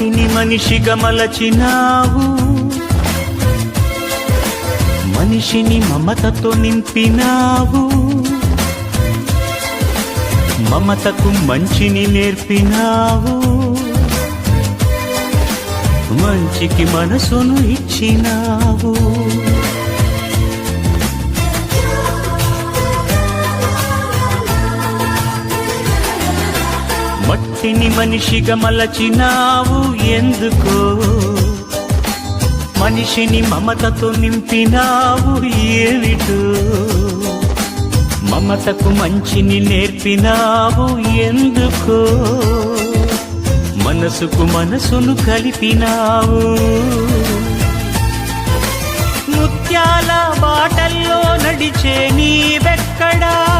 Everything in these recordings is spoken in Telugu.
మట్టిని మనిషిగా మలచినావు. మనిషిని మమతతో నింపినావు. మమతకు మంచిని నేర్పినావు. మంచికి మనసును ఇచ్చినావు. మట్టిని మనిషిగా మలచినావు ఎందుకో? మనిషిని మమతతో నింపినావు ఏమిటో? మమతకు మంచిని నేర్పినావు ఎందుకో? మనసుకు మనసును కలిపినావు. ముత్యాల బాటల్లో నడిచే నీవెక్కడా?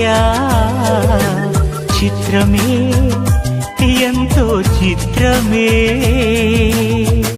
ఏసయ్యా చిత్రమే ఎంతో చిత్రమే.